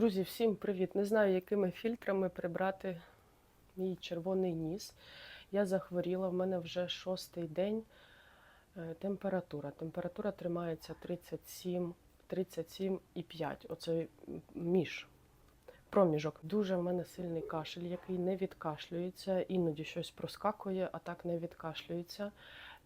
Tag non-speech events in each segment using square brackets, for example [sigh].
Друзі, всім привіт! Не знаю, якими фільтрами прибрати мій червоний ніс. Я захворіла, в мене вже шостий день. Е, Температура. Температура тримається 37,5. Оцей м, між. Проміжок. Дуже в мене сильний кашель, який не відкашлюється, іноді щось проскакує, а так не відкашлюється.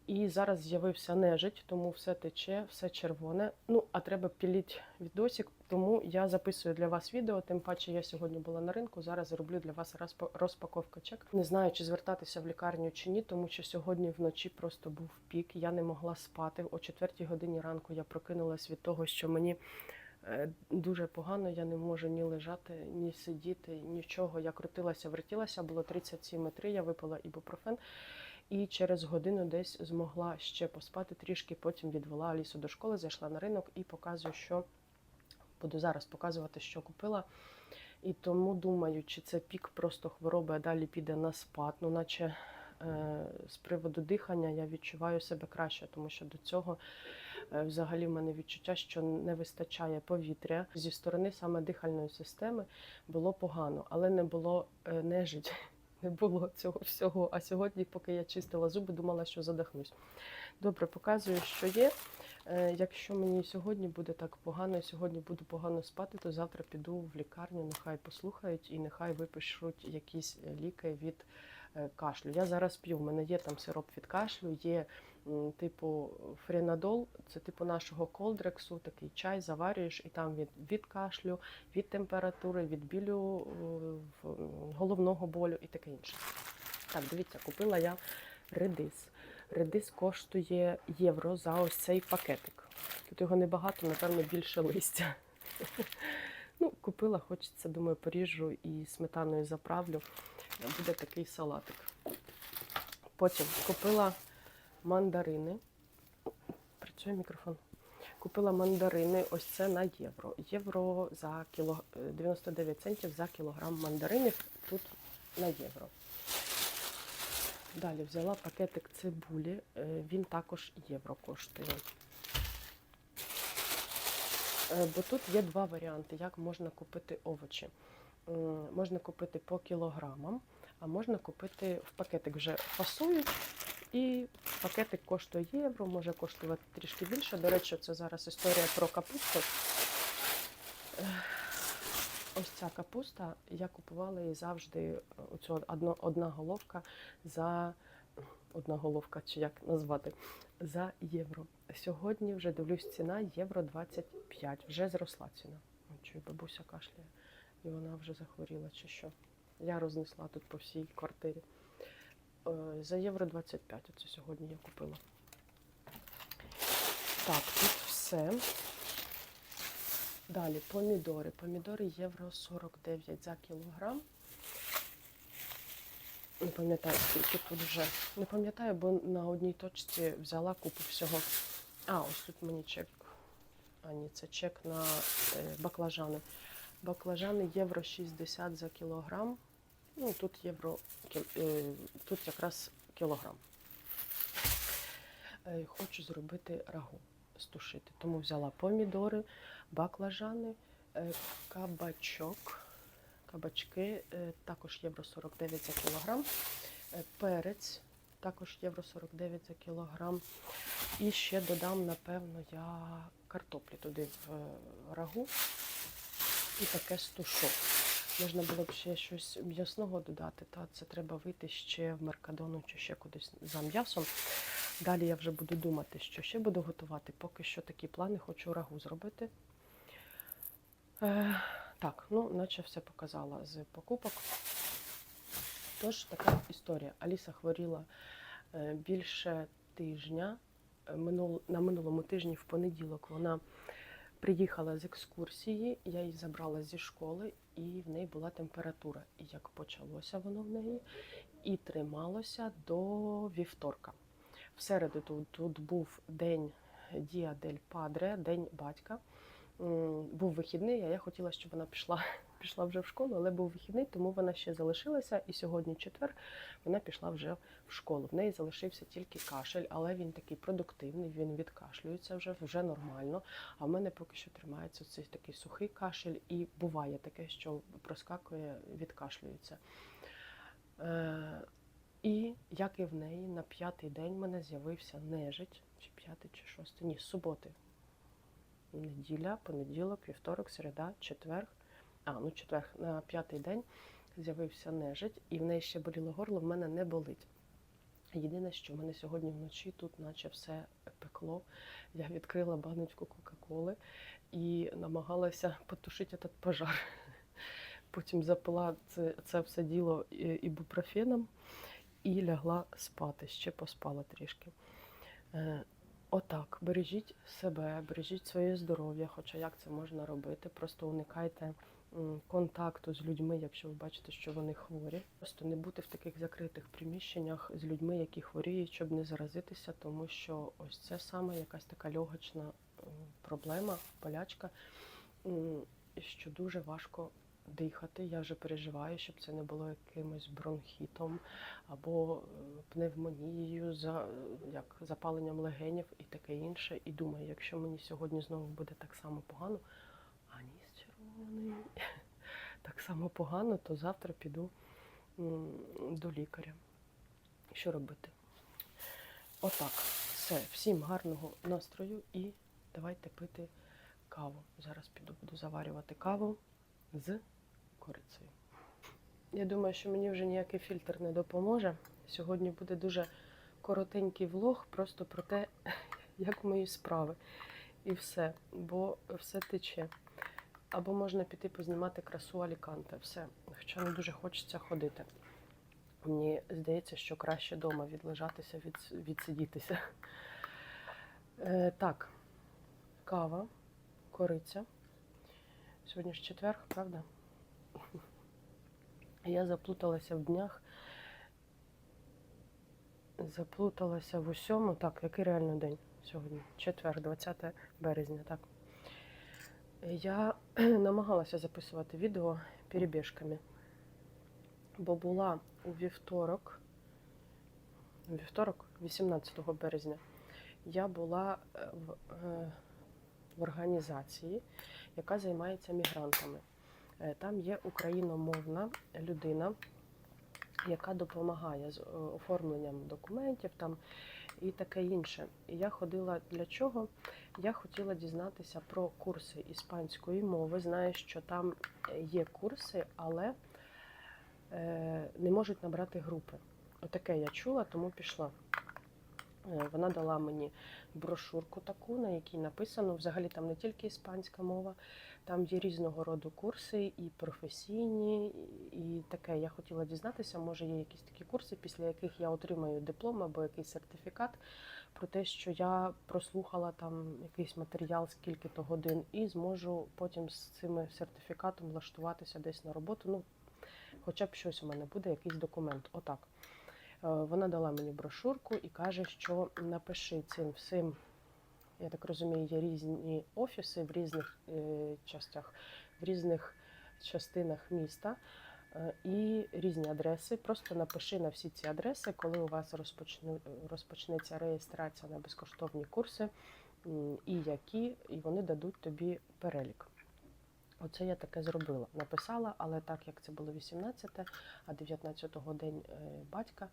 І зараз з'явився нежить, тому все тече, все червоне. Ну, а треба піліть відосик, тому я записую для вас відео. Тим паче я сьогодні була на ринку. Зараз зроблю для вас розпа- розпаковка чек. Не знаю, чи звертатися в лікарню чи ні, тому що сьогодні вночі просто був пік. Я не могла спати. О 4 годині ранку я прокинулась від того, що мені е, дуже погано. Я не можу ні лежати, ні сидіти, нічого. Я крутилася, вертілася, було 37,3, Я випила ібупрофен і через годину десь змогла ще поспати трішки. Потім відвела Алісу до школи, зайшла на ринок і показую, що буду зараз показувати, що купила. І тому думаю, чи це пік просто хвороби, а далі піде на спад. Ну, наче е, з приводу дихання я відчуваю себе краще, тому що до цього е, взагалі в мене відчуття, що не вистачає повітря. Зі сторони саме дихальної системи було погано, але не було е, нежить не було цього всього. А сьогодні, поки я чистила зуби, думала, що задихнусь. Добре, показую, що є. Е, Якщо мені сьогодні буде так погано, і сьогодні буду погано спати, то завтра піду в лікарню, нехай послухають і нехай випишуть якісь е, ліки від е, кашлю. Я зараз п'ю. В мене є там сироп від кашлю, є типу френадол, це типу нашого колдрексу, такий чай заварюєш, і там від, від кашлю, від температури, від білю е, головного болю і таке інше. Так, дивіться, купила я редис. Редис коштує євро за ось цей пакетик. Тут його небагато, напевно, більше листя. [laughs] Ну, купила, хочеться, думаю, поріжу і сметаною заправлю. Буде такий салатик. Потім купила мандарини. Працює мікрофон. Купила мандарини, ось це на євро. Євро за кіло 99 центів за кілограм мандаринів. Тут на євро. Далі взяла пакетик цибулі, е, він також євро коштує. Е, Бо тут є два варіанти, як можна купити овочі. Можна купити по кілограмам, а можна купити в пакетик вже фасують. І пакетик коштує євро, може коштувати трішки більше. До речі, це зараз історія про капусту. Ось ця капуста, я купувала її завжди, е, оцю одно, одна головка за одна головка, чи як назвати, за євро. Сьогодні вже дивлюсь, ціна євро 25. Вже зросла ціна. Чую, бабуся кашляє, і вона вже захворіла, чи що. Я рознесла тут по всій квартирі. Е, За євро 25. Оце сьогодні я купила. Так, тут все. Далі помідори. Помідори євро 49 за кілограм. Не пам'ятаю, скільки тут вже. Не пам'ятаю, бо на одній точці взяла купу всього. А, ось тут мені чек. А, ні, це чек на е, баклажани. Баклажани євро 60 за кілограм. Ну, тут євро, е, тут якраз кілограм. Е, Хочу зробити рагу, стушити. Тому взяла помідори, баклажани, е, кабачок. Кабачки також євро 49 за кілограм. Перець також євро 49 за кілограм. І ще додам, напевно, я картоплі туди в рагу і таке стушу. Можна було б ще щось м'ясного додати, та це треба вийти ще в Меркадону чи ще кудись за м'ясом. Далі я вже буду думати, що ще буду готувати. Поки що такі плани хочу рагу зробити. Е, так, ну, наче все показала з покупок. Тож така історія. Аліса хворіла е, більше тижня. Е, на минулому тижні, в понеділок, вона приїхала з екскурсії, я її забрала зі школи, і в неї була температура. І як почалося воно в неї, і трималося до вівторка. В середу тут, тут був день Діа дель Падре, день батька. Був вихідний, а я хотіла, щоб вона пішла, пішла вже в школу, але був вихідний, тому вона ще залишилася. І сьогодні четвер вона пішла вже в школу. В неї залишився тільки кашель, але він такий продуктивний, він відкашлюється вже, вже нормально. А в мене поки що тримається цей такий сухий кашель, і буває таке, що проскакує, відкашлюється. Е, і як і в неї, на п'ятий день в мене з'явився нежить, чи п'ятий, чи шостий, ні, суботи. Неділя, понеділок, вівторок, середа, четвер. А, ну четвер, на п'ятий день з'явився нежить, і в неї ще боліло горло, в мене не болить. Єдине, що в мене сьогодні вночі тут, наче все пекло. Я відкрила баночку Кока-Коли і намагалася потушити этот пожар. Потім запила це, це все діло ібупрофеном і лягла спати, ще поспала трішки. Е, Отак, бережіть себе, бережіть своє здоров'я, хоча як це можна робити. Просто уникайте контакту з людьми, якщо ви бачите, що вони хворі. Просто не бути в таких закритих приміщеннях з людьми, які хворіють, щоб не заразитися, тому що ось це саме якась така льогочна проблема, болячка, що дуже важко дихати. Я вже переживаю, щоб це не було якимось бронхітом або е, пневмонією, за, як запаленням легенів і таке інше. І думаю, якщо мені сьогодні знову буде так само погано, червоний, [laughs] так само погано, то завтра піду до лікаря. Що робити? Отак. Все. Всім гарного настрою і давайте пити каву. Зараз піду буду заварювати каву з корицею. Я думаю, що мені вже ніякий фільтр не допоможе. Сьогодні буде дуже коротенький влог, просто про те, [laughs] як мої справи. І все, бо все тече. Або можна піти познімати красу Аліканте. Все. Хоча не дуже хочеться ходити. Мені здається, що краще вдома відлежатися, від, відсидітися. Е, так, кава, кориця. Сьогодні ж четвер, правда? Я заплуталася в днях. Заплуталася в усьому. Так, який реально день сьогодні? Четвер, 20 березня, так. Я [clears throat] намагалася записувати відео перебіжками, бо була у вівторок, вівторок, 18 березня, я була е, в, е, в організації, яка займається мігрантами. Е, Там є україномовна людина, яка допомагає з оформленням документів там і таке інше. І я ходила для чого? Я хотіла дізнатися про курси іспанської мови. Знаю, що там е, є курси, але е, не можуть набрати групи. Отаке я чула, тому пішла. Е, Вона дала мені брошурку таку, на якій написано взагалі там не тільки іспанська мова, там є різного роду курси, і професійні, і таке. Я хотіла дізнатися, може є якісь такі курси, після яких я отримаю диплом або якийсь сертифікат про те, що я прослухала там якийсь матеріал скільки-то годин, і зможу потім з цим сертифікатом влаштуватися десь на роботу. Ну, хоча б щось у мене буде, якийсь документ. Отак. Е, Вона дала мені брошурку і каже, що напиши цим всім. Я так розумію, є різні офіси в різних е, частях, в різних частинах міста е, і різні адреси. Просто напиши на всі ці адреси, коли у вас розпочне, розпочнеться реєстрація на безкоштовні курси, і які, і вони дадуть тобі перелік. Оце я таке зробила. Написала, але так як це було 18, а 19-го день е, батька,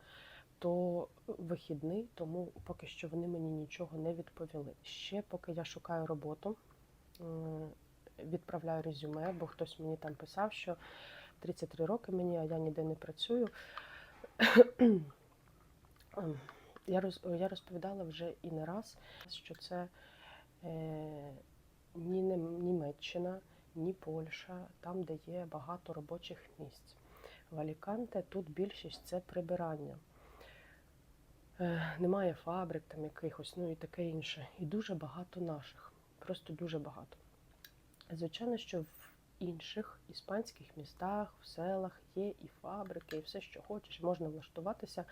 то вихідний, тому поки що вони мені нічого не відповіли. Ще поки я шукаю роботу, відправляю резюме, бо хтось мені там писав, що 33 роки мені, а я ніде не працюю. Я розповідала вже і не раз, що це е, ні Німеччина, ні Польща, там, де є багато робочих місць. В Аліканте тут більшість це прибирання. Е, немає фабрик там якихось, ну і таке інше. І дуже багато наших. Просто дуже багато. Звичайно, що в інших іспанських містах, в селах є і фабрики, і все, що хочеш, можна влаштуватися.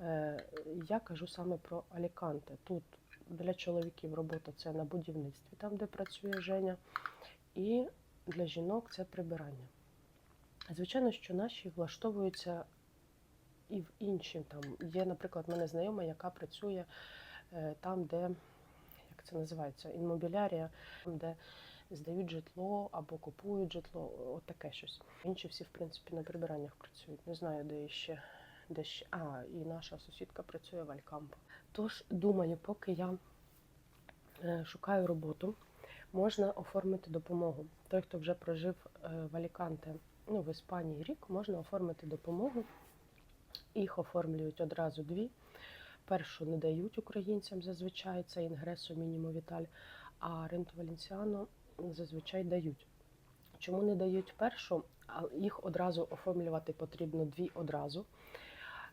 Е, Я кажу саме про Аліканте. Тут для чоловіків робота це на будівництві, там, де працює Женя. І для жінок це прибирання. Звичайно, що наші влаштовуються і в інші. Там є, наприклад, мене знайома, яка працює е, там, де як це називається, інмобілярія, там, де здають житло або купують житло, от таке щось. Інші всі, в принципі, на прибираннях працюють. Не знаю, де ще. Де ще. А, і наша сусідка працює в Алькампо. Тож, думаю, поки я е, шукаю роботу, можна оформити допомогу. Той, хто вже прожив е, в Аліканте, ну, в Іспанії рік, можна оформити допомогу. Їх оформлюють одразу дві. Першу не дають українцям зазвичай, це інгресо мінімо віталь, а ренту Валенсіано зазвичай дають. Чому не дають першу? Їх одразу оформлювати потрібно дві одразу.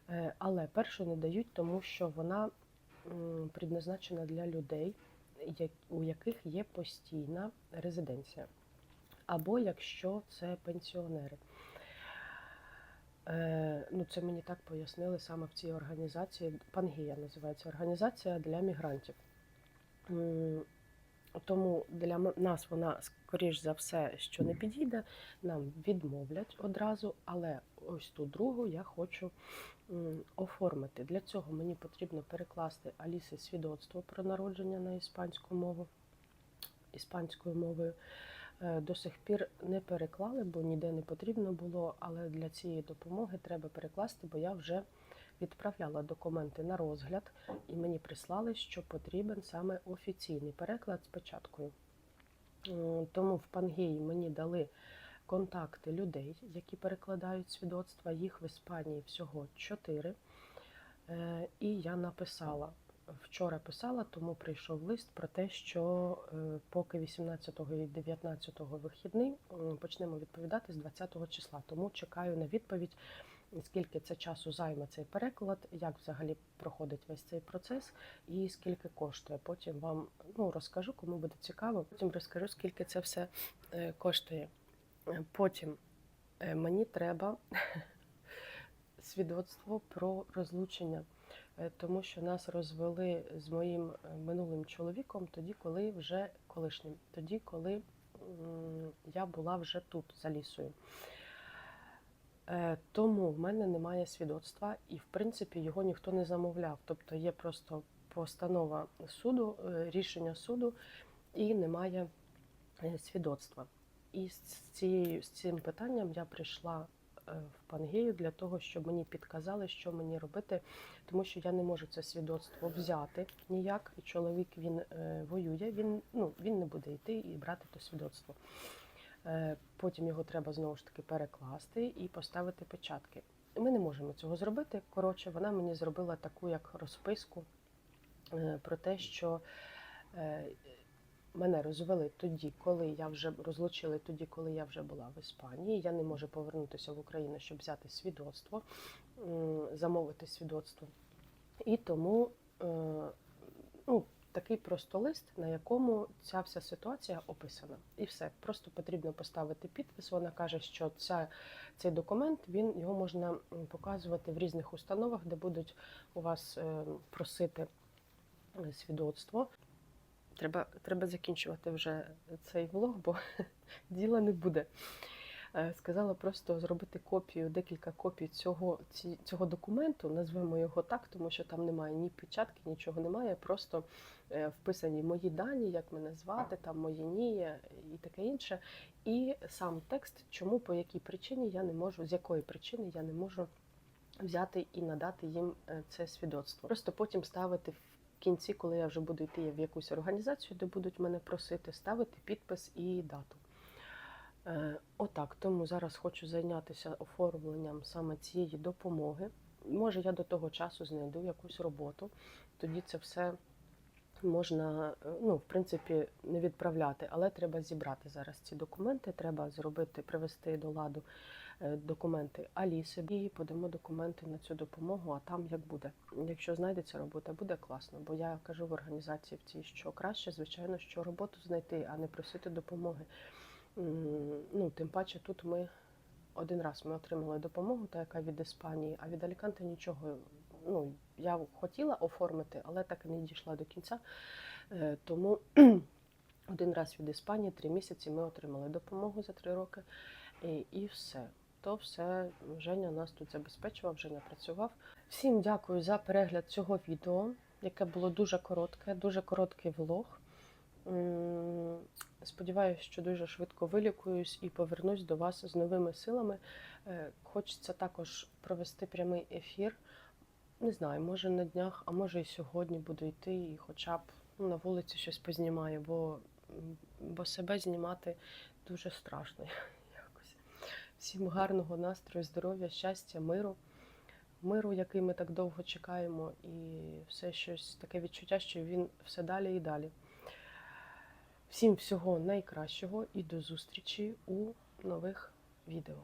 Е, Але першу не дають, тому що вона предназначена для людей, у яких є постійна резиденція. Або якщо це пенсіонери. Е, Ну, це мені так пояснили саме в цій організації. Пангія називається організація для мігрантів. Тому для нас вона, скоріш за все, що не підійде, нам відмовлять одразу, але ось ту другу я хочу оформити. Для цього мені потрібно перекласти Аліси свідоцтво про народження на іспанську мову іспанською мовою. Е, До сих пір не переклали, бо ніде не потрібно було, але для цієї допомоги треба перекласти, бо я вже відправляла документи на розгляд, і мені прислали, що потрібен саме офіційний переклад з печаткою. Тому в Пангеї мені дали контакти людей, які перекладають свідоцтва. Їх в Іспанії всього чотири. Е, І я написала. Вчора писала, тому прийшов лист про те, що е, поки 18 і 19 вихідний почнемо відповідати з 20 числа. Тому чекаю на відповідь, скільки це часу займе цей переклад, як взагалі проходить весь цей процес і скільки коштує. Потім вам ну, розкажу, кому буде цікаво. Потім розкажу, скільки це все е, коштує. Потім е, мені треба [laughs] свідоцтво про розлучення, тому що нас розвели з моїм е, минулим чоловіком тоді, коли вже колишнім, тоді, коли я була вже тут за лісою. Е, Тому в мене немає свідоцтва, і в принципі його ніхто не замовляв. Тобто є просто постанова суду, е, рішення суду, і немає е, свідоцтва. І з цією з цим питанням я прийшла е, в Пангею для того, щоб мені підказали, що мені робити, тому що я не можу це свідоцтво взяти ніяк. І чоловік він е, воює, він ну він не буде йти і брати то свідоцтво. Е, Потім його треба знову ж таки перекласти і поставити печатки. Ми не можемо цього зробити. Коротше, вона мені зробила таку як розписку е, про те, що е, мене розвели тоді, коли я вже розлучили тоді, коли я вже була в Іспанії. Я не можу повернутися в Україну, щоб взяти свідоцтво, замовити свідоцтво. І тому е, ну, такий просто лист, на якому ця вся ситуація описана. І все. Просто потрібно поставити підпис. Вона каже, що ця, цей документ він його можна показувати в різних установах, де будуть у вас е, просити е, свідоцтво. Треба, треба закінчувати вже цей влог, бо [laughs] діла не буде. Е, Сказала просто зробити копію, декілька копій цього, ці- цього документу, назвемо його так, тому що там немає ні печатки, нічого немає. Просто е, вписані мої дані, як мене звати, там мої ні і таке інше. І сам текст, чому, по якій причині я не можу, з якої причини я не можу взяти і надати їм е, це свідоцтво. Просто потім ставити кінці, коли я вже буду йти в якусь організацію, де будуть мене просити, ставити підпис і дату. Е, Отак, тому зараз хочу зайнятися оформленням саме цієї допомоги. Може, я до того часу знайду якусь роботу, тоді це все можна, е, ну, в принципі, не відправляти, але треба зібрати зараз ці документи. Треба зробити, привести до ладу документи Аліси і подамо документи на цю допомогу, а там як буде. Якщо знайдеться робота, буде класно. Бо я кажу в організації в цій, що краще, звичайно, що роботу знайти, а не просити допомоги. Ну, тим паче тут ми один раз ми отримали допомогу, та яка від Іспанії, а від Аліканте нічого. Ну, я хотіла оформити, але так і не дійшла до кінця. Е, Тому [clears throat] Один раз від Іспанії, три місяці ми отримали допомогу за три роки. І, і все. То все Женя нас тут забезпечував, Женя працював. Всім дякую за перегляд цього відео, яке було дуже коротке, дуже короткий влог. Сподіваюсь, що дуже швидко вилікуюсь і повернусь до вас з новими силами. Е, Хочеться також провести прямий ефір. Не знаю, може на днях, а може і сьогодні буду йти, і хоча б ну, на вулиці щось познімаю, бо, бо себе знімати дуже страшно. Всім гарного настрою, здоров'я, щастя, миру. Миру, який ми так довго чекаємо, і все щось таке відчуття, що він все далі і далі. Всім всього найкращого і до зустрічі у нових відео.